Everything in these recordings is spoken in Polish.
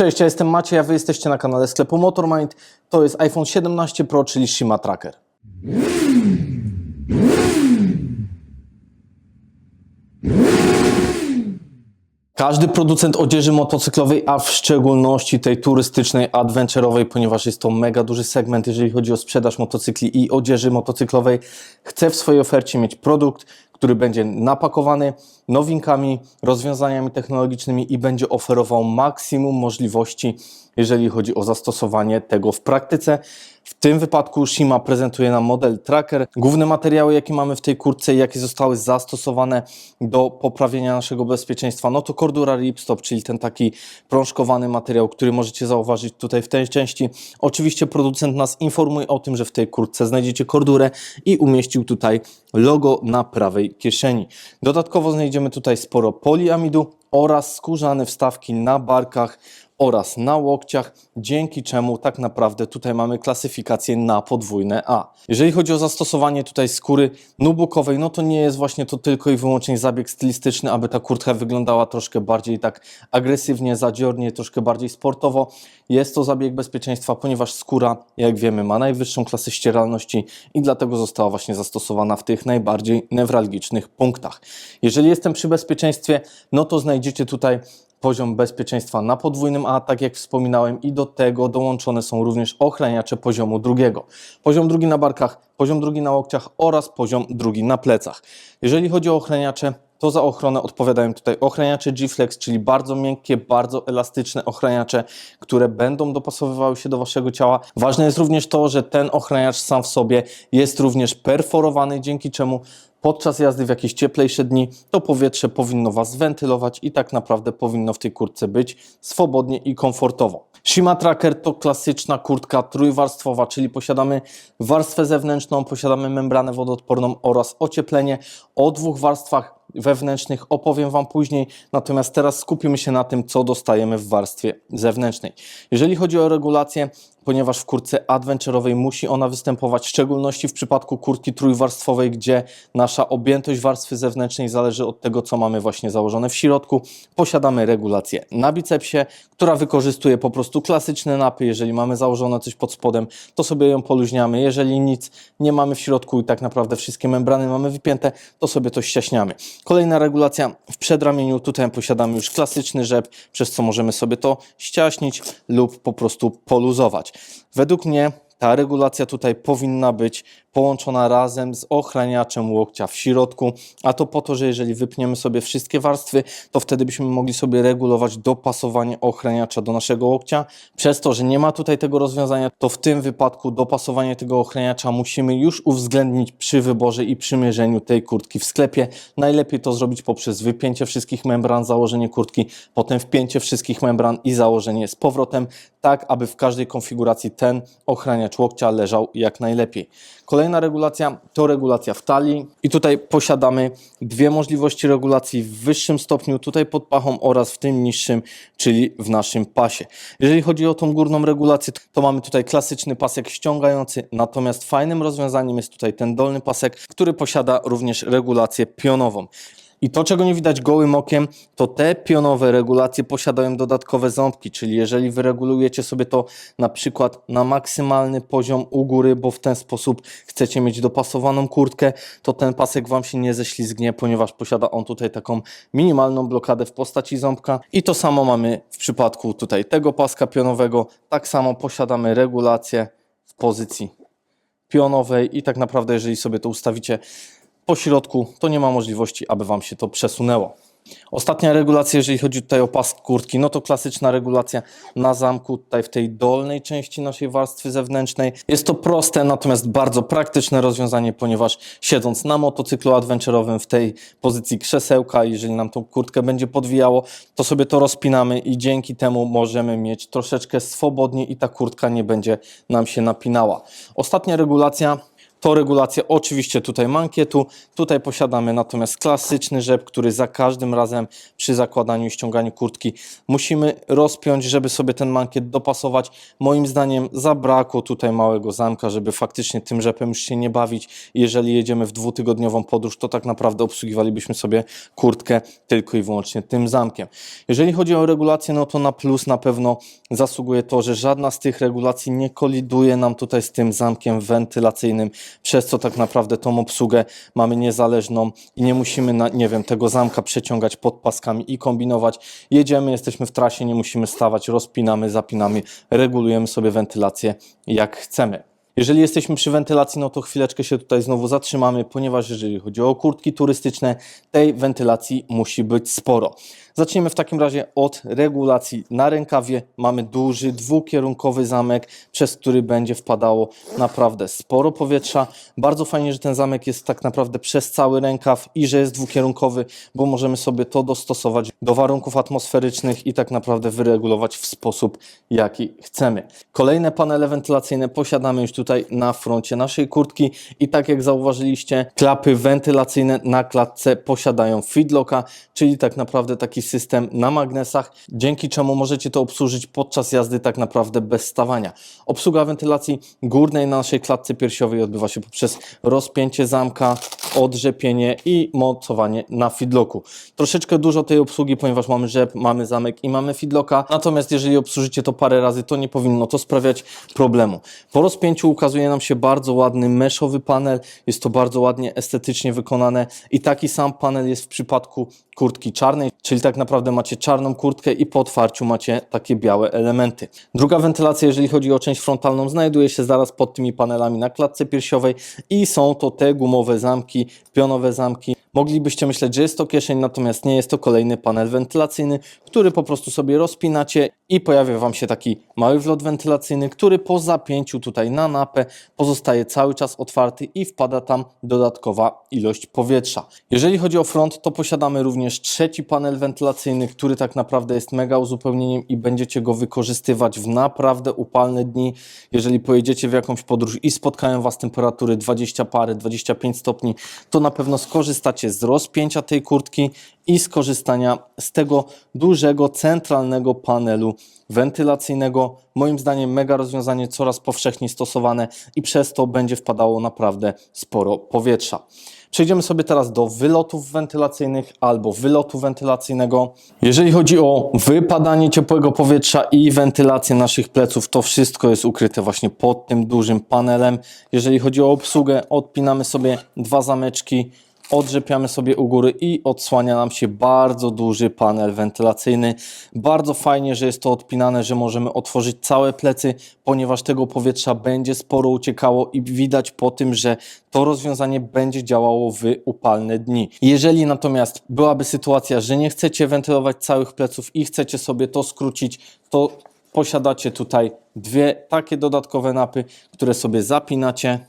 Cześć, ja jestem Maciej, a wy jesteście na kanale sklepu Motormind. To jest iPhone 17 Pro, czyli Shima Tracker. Każdy producent odzieży motocyklowej, a w szczególności tej turystycznej, adventurowej, ponieważ jest to mega duży segment, jeżeli chodzi o sprzedaż motocykli i odzieży motocyklowej, chce w swojej ofercie mieć produkt, który będzie napakowany nowinkami, rozwiązaniami technologicznymi i będzie oferował maksimum możliwości, jeżeli chodzi o zastosowanie tego w praktyce. W tym wypadku Shima prezentuje nam model Tracker. Główne materiały, jakie mamy w tej kurtce i jakie zostały zastosowane do poprawienia naszego bezpieczeństwa, no to Cordura Ripstop, czyli ten taki prążkowany materiał, który możecie zauważyć tutaj w tej części. Oczywiście producent nas informuje o tym, że w tej kurtce znajdziecie Cordurę i umieścił tutaj logo na prawej kieszeni. Dodatkowo znajdziemy tutaj sporo poliamidu oraz skórzane wstawki na barkach oraz na łokciach, dzięki czemu tak naprawdę tutaj mamy klasyfikację na podwójne A. Jeżeli chodzi o zastosowanie tutaj skóry nubukowej, no to nie jest właśnie to tylko i wyłącznie zabieg stylistyczny, aby ta kurtka wyglądała troszkę bardziej tak agresywnie, zadziornie, troszkę bardziej sportowo. Jest to zabieg bezpieczeństwa, ponieważ skóra, jak wiemy, ma najwyższą klasę ścieralności i dlatego została właśnie zastosowana w tych najbardziej newralgicznych punktach. Jeżeli jestem przy bezpieczeństwie, no to znajdziecie tutaj poziom bezpieczeństwa na podwójnym A, tak jak wspominałem, i do tego dołączone są również ochraniacze poziomu drugiego. Poziom drugi na barkach, poziom drugi na łokciach oraz poziom drugi na plecach. Jeżeli chodzi o ochraniacze, to za ochronę odpowiadają tutaj ochraniacze G-Flex, czyli bardzo miękkie, bardzo elastyczne ochraniacze, które będą dopasowywały się do waszego ciała. Ważne jest również to, że ten ochraniacz sam w sobie jest również perforowany, dzięki czemu podczas jazdy w jakieś cieplejsze dni to powietrze powinno Was wentylować i tak naprawdę powinno w tej kurtce być swobodnie i komfortowo. Shima Tracker to klasyczna kurtka trójwarstwowa, czyli posiadamy warstwę zewnętrzną, posiadamy membranę wodoodporną oraz ocieplenie. O dwóch warstwach wewnętrznych opowiem Wam później, natomiast teraz skupimy się na tym, co dostajemy w warstwie zewnętrznej. Jeżeli chodzi o regulację, ponieważ w kurtce adventurowej musi ona występować, w szczególności w przypadku kurtki trójwarstwowej, gdzie nasza objętość warstwy zewnętrznej zależy od tego, co mamy właśnie założone w środku. Posiadamy regulację na bicepsie, która wykorzystuje po prostu klasyczne napy. Jeżeli mamy założone coś pod spodem, to sobie ją poluźniamy. Jeżeli nic nie mamy w środku i tak naprawdę wszystkie membrany mamy wypięte, to sobie to ściaśniamy. Kolejna regulacja w przedramieniu. Tutaj posiadamy już klasyczny rzep, przez co możemy sobie to ściaśnić lub po prostu poluzować. Według mnie ta regulacja tutaj powinna być połączona razem z ochraniaczem łokcia w środku, a to po to, że jeżeli wypniemy sobie wszystkie warstwy, to wtedy byśmy mogli sobie regulować dopasowanie ochraniacza do naszego łokcia. Przez to, że nie ma tutaj tego rozwiązania, to w tym wypadku dopasowanie tego ochraniacza musimy już uwzględnić przy wyborze i przymierzeniu tej kurtki w sklepie. Najlepiej to zrobić poprzez wypięcie wszystkich membran, założenie kurtki, potem wpięcie wszystkich membran i założenie z powrotem, tak aby w każdej konfiguracji ten ochraniacz łokcia leżał jak najlepiej. Kolejna regulacja to regulacja w talii i tutaj posiadamy dwie możliwości regulacji w wyższym stopniu, tutaj pod pachą oraz w tym niższym, czyli w naszym pasie. Jeżeli chodzi o tą górną regulację, to mamy tutaj klasyczny pasek ściągający, natomiast fajnym rozwiązaniem jest tutaj ten dolny pasek, który posiada również regulację pionową. I to, czego nie widać gołym okiem, to te pionowe regulacje posiadają dodatkowe ząbki, czyli jeżeli wyregulujecie sobie to na przykład na maksymalny poziom u góry, bo w ten sposób chcecie mieć dopasowaną kurtkę, to ten pasek Wam się nie ześlizgnie, ponieważ posiada on tutaj taką minimalną blokadę w postaci ząbka. I to samo mamy w przypadku tutaj tego paska pionowego. Tak samo posiadamy regulację w pozycji pionowej i tak naprawdę jeżeli sobie to ustawicie po środku, to nie ma możliwości, aby Wam się to przesunęło. Ostatnia regulacja, jeżeli chodzi tutaj o pas kurtki, no to klasyczna regulacja na zamku, tutaj w tej dolnej części naszej warstwy zewnętrznej. Jest to proste, natomiast bardzo praktyczne rozwiązanie, ponieważ siedząc na motocyklu adventurowym w tej pozycji krzesełka, jeżeli nam tą kurtkę będzie podwijało, to sobie to rozpinamy i dzięki temu możemy mieć troszeczkę swobodnie i ta kurtka nie będzie nam się napinała. Ostatnia regulacja To regulacja oczywiście tutaj mankietu. Tutaj posiadamy natomiast klasyczny rzep, który za każdym razem przy zakładaniu i ściąganiu kurtki musimy rozpiąć, żeby sobie ten mankiet dopasować. Moim zdaniem zabrakło tutaj małego zamka, żeby faktycznie tym rzepem już się nie bawić. Jeżeli jedziemy w dwutygodniową podróż, to tak naprawdę obsługiwalibyśmy sobie kurtkę tylko i wyłącznie tym zamkiem. Jeżeli chodzi o regulację, no to na plus na pewno zasługuje to, że żadna z tych regulacji nie koliduje nam tutaj z tym zamkiem wentylacyjnym, przez co tak naprawdę tą obsługę mamy niezależną i nie musimy, na, nie wiem, tego zamka przeciągać pod paskami i kombinować. Jedziemy, jesteśmy w trasie, nie musimy stawać, rozpinamy, zapinamy, regulujemy sobie wentylację jak chcemy. Jeżeli jesteśmy przy wentylacji, no to chwileczkę się tutaj znowu zatrzymamy, ponieważ jeżeli chodzi o kurtki turystyczne, tej wentylacji musi być sporo. Zacznijmy w takim razie od regulacji. Na rękawie mamy duży dwukierunkowy zamek, przez który będzie wpadało naprawdę sporo powietrza. Bardzo fajnie, że ten zamek jest tak naprawdę przez cały rękaw i że jest dwukierunkowy, bo możemy sobie to dostosować do warunków atmosferycznych i tak naprawdę wyregulować w sposób, jaki chcemy. Kolejne panele wentylacyjne posiadamy już tutaj na froncie naszej kurtki i tak jak zauważyliście, klapy wentylacyjne na klatce posiadają feedlocka, czyli tak naprawdę taki system na magnesach, dzięki czemu możecie to obsłużyć podczas jazdy tak naprawdę bez stawania. Obsługa wentylacji górnej na naszej klatce piersiowej odbywa się poprzez rozpięcie zamka, odrzepienie i mocowanie na feedlocku. Troszeczkę dużo tej obsługi, ponieważ mamy rzep, mamy zamek i mamy feedlocka, natomiast jeżeli obsłużycie to parę razy, to nie powinno to sprawiać problemu. Po rozpięciu ukazuje nam się bardzo ładny meszowy panel, jest to bardzo ładnie estetycznie wykonane i taki sam panel jest w przypadku kurtki czarnej, czyli tak naprawdę macie czarną kurtkę i po otwarciu macie takie białe elementy. Druga wentylacja, jeżeli chodzi o część frontalną, znajduje się zaraz pod tymi panelami na klatce piersiowej i są to te gumowe zamki, pionowe zamki. Moglibyście myśleć, że jest to kieszeń, natomiast nie jest to kolejny panel wentylacyjny, który po prostu sobie rozpinacie i pojawia Wam się taki mały wlot wentylacyjny, który po zapięciu tutaj na napę pozostaje cały czas otwarty i wpada tam dodatkowa ilość powietrza. Jeżeli chodzi o front, to posiadamy również trzeci panel wentylacyjny, który tak naprawdę jest mega uzupełnieniem i będziecie go wykorzystywać w naprawdę upalne dni. Jeżeli pojedziecie w jakąś podróż i spotkają Was temperatury 20 pary, 25 stopni, to na pewno skorzystacie z rozpięcia tej kurtki i skorzystania z tego dużego, centralnego panelu wentylacyjnego. Moim zdaniem mega rozwiązanie, coraz powszechniej stosowane i przez to będzie wpadało naprawdę sporo powietrza. Przejdziemy sobie teraz do wylotów wentylacyjnych albo wylotu wentylacyjnego. Jeżeli chodzi o wypadanie ciepłego powietrza i wentylację naszych pleców, to wszystko jest ukryte właśnie pod tym dużym panelem. Jeżeli chodzi o obsługę, odpinamy sobie dwa zameczki, odrzepiamy sobie u góry i odsłania nam się bardzo duży panel wentylacyjny. Bardzo fajnie, że jest to odpinane, że możemy otworzyć całe plecy, ponieważ tego powietrza będzie sporo uciekało i widać po tym, że to rozwiązanie będzie działało w upalne dni. Jeżeli natomiast byłaby sytuacja, że nie chcecie wentylować całych pleców i chcecie sobie to skrócić, to posiadacie tutaj dwie takie dodatkowe napy, które sobie zapinacie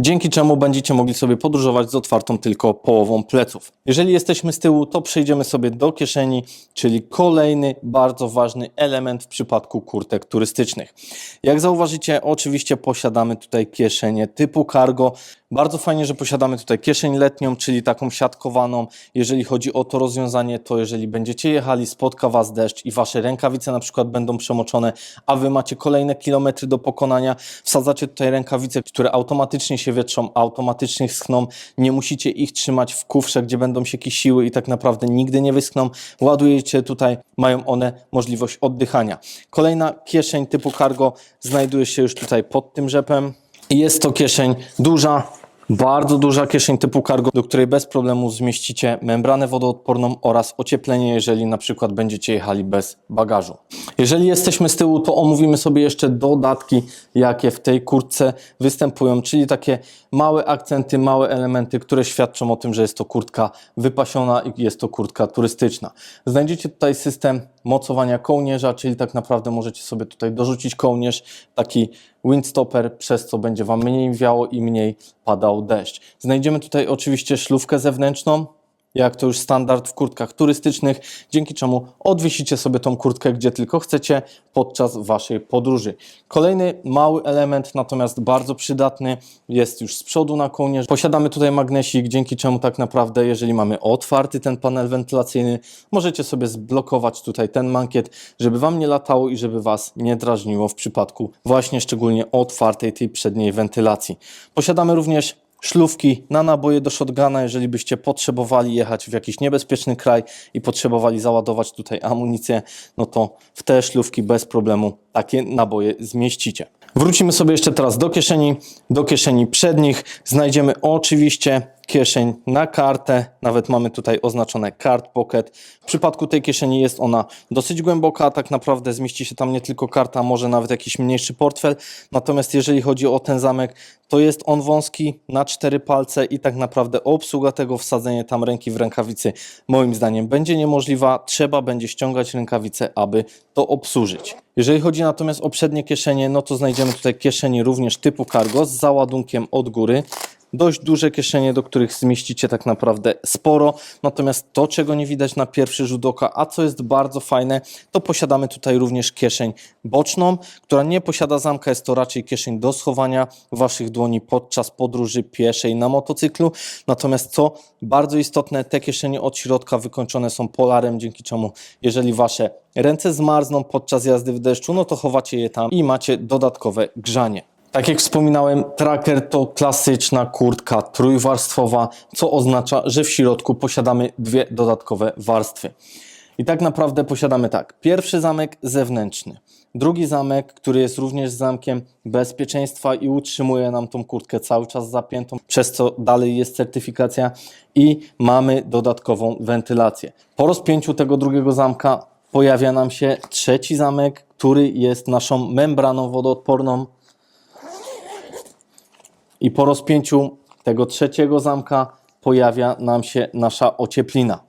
dzięki czemu będziecie mogli sobie podróżować z otwartą tylko połową pleców. Jeżeli jesteśmy z tyłu, to przejdziemy sobie do kieszeni, czyli kolejny bardzo ważny element w przypadku kurtek turystycznych. Jak zauważycie, oczywiście posiadamy tutaj kieszenie typu cargo. Bardzo fajnie, że posiadamy tutaj kieszeń letnią, czyli taką siatkowaną. Jeżeli chodzi o to rozwiązanie, to jeżeli będziecie jechali, spotka Was deszcz i Wasze rękawice na przykład będą przemoczone, a Wy macie kolejne kilometry do pokonania, wsadzacie tutaj rękawice, które automatycznie się wietrzą, automatycznie schną. Nie musicie ich trzymać w kufrze, gdzie będą się kisiły i tak naprawdę nigdy nie wyschną. Ładujecie tutaj, mają one możliwość oddychania. Kolejna kieszeń typu cargo znajduje się już tutaj pod tym rzepem. Jest to kieszeń duża, bardzo duża kieszeń typu cargo, do której bez problemu zmieścicie membranę wodoodporną oraz ocieplenie, jeżeli na przykład będziecie jechali bez bagażu. Jeżeli jesteśmy z tyłu, to omówimy sobie jeszcze dodatki, jakie w tej kurtce występują, czyli takie małe akcenty, małe elementy, które świadczą o tym, że jest to kurtka wypasiona i jest to kurtka turystyczna. Znajdziecie tutaj system mocowania kołnierza, czyli tak naprawdę możecie sobie tutaj dorzucić kołnierz, taki windstopper, przez co będzie Wam mniej wiało i mniej padał deszcz. Znajdziemy tutaj oczywiście szlufkę zewnętrzną, jak to już standard w kurtkach turystycznych, dzięki czemu odwiesicie sobie tą kurtkę gdzie tylko chcecie podczas waszej podróży. Kolejny mały element, natomiast bardzo przydatny, jest już z przodu na kołnierz. Posiadamy tutaj magnesik, dzięki czemu tak naprawdę, jeżeli mamy otwarty ten panel wentylacyjny, możecie sobie zblokować tutaj ten mankiet, żeby wam nie latało i żeby was nie drażniło w przypadku właśnie szczególnie otwartej tej przedniej wentylacji. Posiadamy również szlufki na naboje do shotguna, jeżeli byście potrzebowali jechać w jakiś niebezpieczny kraj i potrzebowali załadować tutaj amunicję, no to w te szlufki bez problemu takie naboje zmieścicie. Wrócimy sobie jeszcze teraz do kieszeni. Do kieszeni przednich znajdziemy oczywiście kieszeń na kartę. Nawet mamy tutaj oznaczone card pocket. W przypadku tej kieszeni jest ona dosyć głęboka. Tak naprawdę zmieści się tam nie tylko karta, może nawet jakiś mniejszy portfel. Natomiast jeżeli chodzi o ten zamek, to jest on wąski na cztery palce i tak naprawdę obsługa tego, wsadzenie tam ręki w rękawicy moim zdaniem będzie niemożliwa. Trzeba będzie ściągać rękawice, aby to obsłużyć. Jeżeli chodzi natomiast o przednie kieszenie, no to znajdziemy tutaj kieszenie również typu cargo z załadunkiem od góry dość duże kieszenie, do których zmieścicie tak naprawdę sporo. Natomiast to, czego nie widać na pierwszy rzut oka, a co jest bardzo fajne, to posiadamy tutaj również kieszeń boczną, która nie posiada zamka, jest to raczej kieszeń do schowania waszych dłoni podczas podróży pieszej na motocyklu. Natomiast co bardzo istotne, te kieszenie od środka wykończone są polarem, dzięki czemu jeżeli wasze ręce zmarzną podczas jazdy w deszczu, no to chowacie je tam i macie dodatkowe grzanie. Tak jak wspominałem, tracker to klasyczna kurtka trójwarstwowa, co oznacza, że w środku posiadamy dwie dodatkowe warstwy. I tak naprawdę posiadamy tak. Pierwszy zamek zewnętrzny. Drugi zamek, który jest również zamkiem bezpieczeństwa i utrzymuje nam tą kurtkę cały czas zapiętą, przez co dalej jest certyfikacja i mamy dodatkową wentylację. Po rozpięciu tego drugiego zamka pojawia nam się trzeci zamek, który jest naszą membraną wodoodporną, i po rozpięciu tego trzeciego zamka pojawia nam się nasza ocieplina.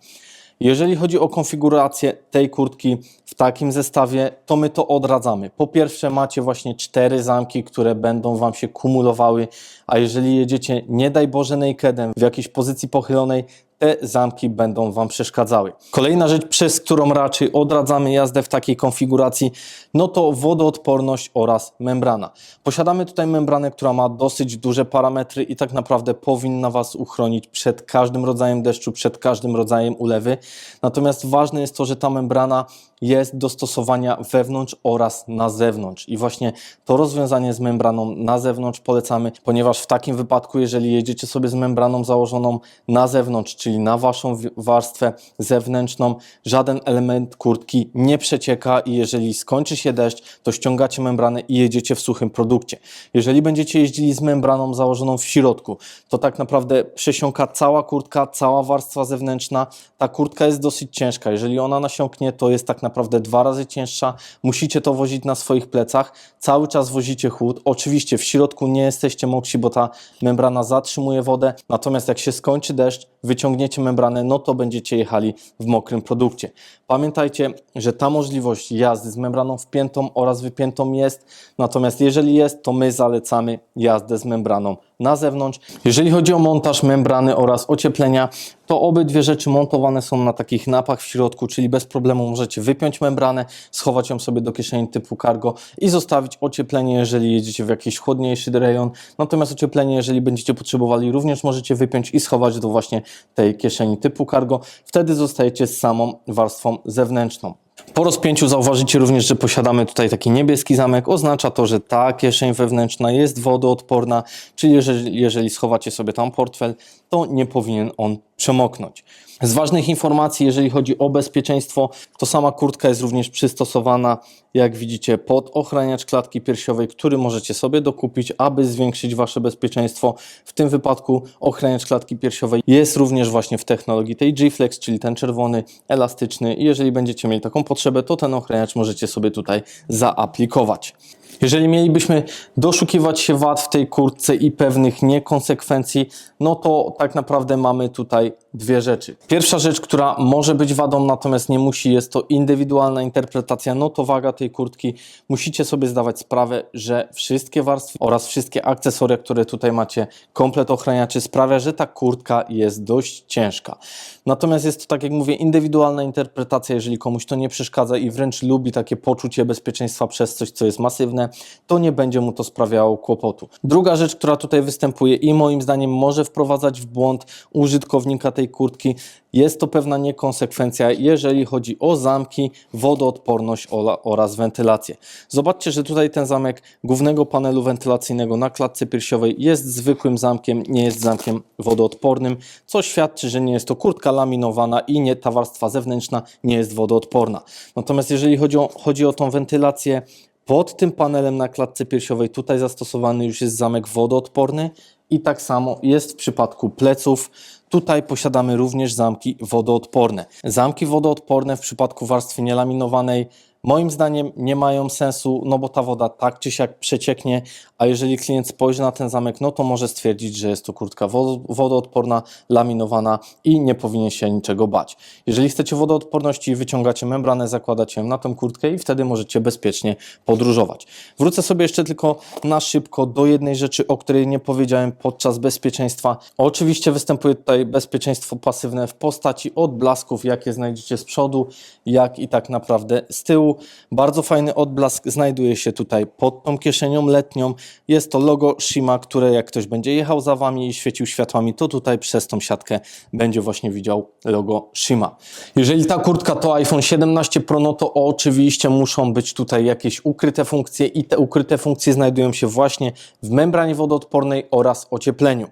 Jeżeli chodzi o konfigurację tej kurtki w takim zestawie, to my to odradzamy. Po pierwsze macie właśnie cztery zamki, które będą Wam się kumulowały, a jeżeli jedziecie, nie daj Boże, nakedem w jakiejś pozycji pochylonej, te zamki będą Wam przeszkadzały. Kolejna rzecz, przez którą raczej odradzamy jazdę w takiej konfiguracji, no to wodoodporność oraz membrana. Posiadamy tutaj membranę, która ma dosyć duże parametry i tak naprawdę powinna Was uchronić przed każdym rodzajem deszczu, przed każdym rodzajem ulewy. Natomiast ważne jest to, że ta membrana jest do stosowania wewnątrz oraz na zewnątrz. I właśnie to rozwiązanie z membraną na zewnątrz polecamy, ponieważ w takim wypadku, jeżeli jedziecie sobie z membraną założoną na zewnątrz, czyli na waszą warstwę zewnętrzną, żaden element kurtki nie przecieka i jeżeli skończy się deszcz, to ściągacie membranę i jedziecie w suchym produkcie. Jeżeli będziecie jeździli z membraną założoną w środku, to tak naprawdę przesiąka cała kurtka, cała warstwa zewnętrzna. Ta kurtka jest dosyć ciężka. Jeżeli ona nasiąknie, to jest tak naprawdę dwa razy cięższa. Musicie to wozić na swoich plecach. Cały czas wozicie chłód. Oczywiście w środku nie jesteście mokrzy, bo ta membrana zatrzymuje wodę. Natomiast jak się skończy deszcz, wyciągniecie membranę, no to będziecie jechali w mokrym produkcie. Pamiętajcie, że ta możliwość jazdy z membraną wpiętą oraz wypiętą jest. Natomiast jeżeli jest, to my zalecamy jazdę z membraną na zewnątrz. Jeżeli chodzi o montaż membrany oraz ocieplenia, to obydwie rzeczy montowane są na takich napach w środku, czyli bez problemu możecie wypiąć membranę, schować ją sobie do kieszeni typu cargo i zostawić ocieplenie, jeżeli jedziecie w jakiś chłodniejszy rejon. Natomiast ocieplenie, jeżeli będziecie potrzebowali, również możecie wypiąć i schować do właśnie tej kieszeni typu cargo. Wtedy zostajecie z samą warstwą zewnętrzną. Po rozpięciu zauważycie również, że posiadamy tutaj taki niebieski zamek. Oznacza to, że ta kieszeń wewnętrzna jest wodoodporna, czyli jeżeli, jeżeli schowacie sobie tam portfel, to nie powinien on przemoknąć. Z ważnych informacji, jeżeli chodzi o bezpieczeństwo, to sama kurtka jest również przystosowana, jak widzicie, pod ochraniacz klatki piersiowej, który możecie sobie dokupić, aby zwiększyć Wasze bezpieczeństwo. W tym wypadku ochraniacz klatki piersiowej jest również właśnie w technologii tej G-Flex, czyli ten czerwony, elastyczny i jeżeli będziecie mieli taką potrzebę, to ten ochraniacz możecie sobie tutaj zaaplikować. Jeżeli mielibyśmy doszukiwać się wad w tej kurtce i pewnych niekonsekwencji, no to tak naprawdę mamy tutaj dwie rzeczy. Pierwsza rzecz, która może być wadą, natomiast nie musi, jest to indywidualna interpretacja, no to waga tej kurtki. Musicie sobie zdawać sprawę, że wszystkie warstwy oraz wszystkie akcesoria, które tutaj macie, komplet ochraniaczy sprawia, że ta kurtka jest dość ciężka. Natomiast jest to, tak jak mówię, indywidualna interpretacja, jeżeli komuś to nie przeszkadza i wręcz lubi takie poczucie bezpieczeństwa przez coś, co jest masywne, to nie będzie mu to sprawiało kłopotu. Druga rzecz, która tutaj występuje i moim zdaniem może wprowadzać w błąd użytkownika tej kurtki, jest to pewna niekonsekwencja, jeżeli chodzi o zamki, wodoodporność oraz wentylację. Zobaczcie, że tutaj ten zamek głównego panelu wentylacyjnego na klatce piersiowej jest zwykłym zamkiem, nie jest zamkiem wodoodpornym, co świadczy, że nie jest to kurtka laminowana i nie ta warstwa zewnętrzna nie jest wodoodporna. Natomiast jeżeli chodzi o, chodzi o tą wentylację, pod tym panelem na klatce piersiowej tutaj zastosowany już jest zamek wodoodporny i tak samo jest w przypadku pleców. Tutaj posiadamy również zamki wodoodporne. Zamki wodoodporne w przypadku warstwy nielaminowanej moim zdaniem nie mają sensu, no bo ta woda tak czy siak przecieknie, a jeżeli klient spojrzy na ten zamek, no to może stwierdzić, że jest to kurtka wo- wodoodporna, laminowana i nie powinien się niczego bać. Jeżeli chcecie wodoodporności, wyciągacie membranę, zakładacie ją na tą kurtkę i wtedy możecie bezpiecznie podróżować. Wrócę sobie jeszcze tylko na szybko do jednej rzeczy, o której nie powiedziałem podczas bezpieczeństwa. Oczywiście występuje tutaj bezpieczeństwo pasywne w postaci odblasków, jakie znajdziecie z przodu, jak i tak naprawdę z tyłu. Bardzo fajny odblask znajduje się tutaj pod tą kieszenią letnią. Jest to logo Shima, które jak ktoś będzie jechał za Wami i świecił światłami, to tutaj przez tą siatkę będzie właśnie widział logo Shima. Jeżeli ta kurtka to iPhone 17 Pro, no to oczywiście muszą być tutaj jakieś ukryte funkcje i te ukryte funkcje znajdują się właśnie w membranie wodoodpornej oraz ociepleniu.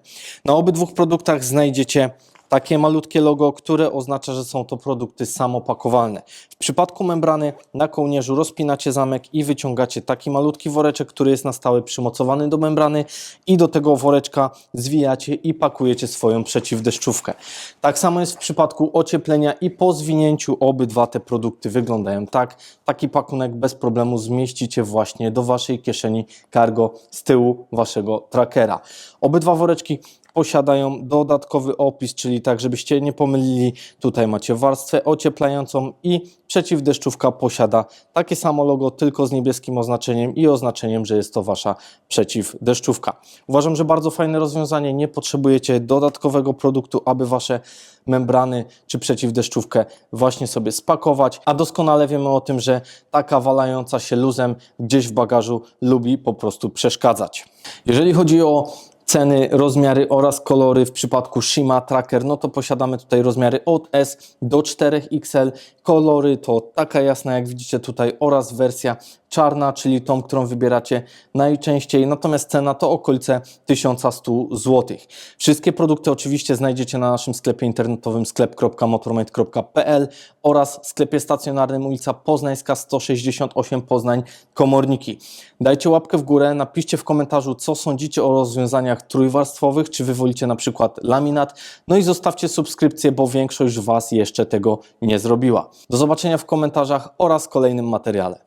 Na obydwu produktach znajdziecie takie malutkie logo, które oznacza, że są to produkty samopakowalne. W przypadku membrany na kołnierzu rozpinacie zamek i wyciągacie taki malutki woreczek, który jest na stałe przymocowany do membrany i do tego woreczka zwijacie i pakujecie swoją przeciwdeszczówkę. Tak samo jest w przypadku ocieplenia i po zwinięciu obydwa te produkty wyglądają tak. Taki pakunek bez problemu zmieścicie właśnie do waszej kieszeni cargo z tyłu waszego trackera. Obydwa woreczki posiadają dodatkowy opis, czyli tak, żebyście nie pomylili. Tutaj macie warstwę ocieplającą i przeciwdeszczówka posiada takie samo logo, tylko z niebieskim oznaczeniem i oznaczeniem, że jest to wasza przeciwdeszczówka. Uważam, że bardzo fajne rozwiązanie. Nie potrzebujecie dodatkowego produktu, aby wasze membrany czy przeciwdeszczówkę właśnie sobie spakować, a doskonale wiemy o tym, że taka walająca się luzem gdzieś w bagażu lubi po prostu przeszkadzać. Jeżeli chodzi o ceny, rozmiary oraz kolory w przypadku Shima Tracker, no to posiadamy tutaj rozmiary od S do 4XL. Kolory to taka jasna, jak widzicie tutaj, oraz wersja czarna, czyli tą, którą wybieracie najczęściej. Natomiast cena to okolice 1100 zł. Wszystkie produkty oczywiście znajdziecie na naszym sklepie internetowym sklep.motormate.pl oraz sklepie stacjonarnym ulica Poznańska 168 Poznań Komorniki. Dajcie łapkę w górę, napiszcie w komentarzu, co sądzicie o rozwiązaniach trójwarstwowych, czy wy wolicie na przykład laminat, no i zostawcie subskrypcję, bo większość Was jeszcze tego nie zrobiła. Do zobaczenia w komentarzach oraz kolejnym materiale.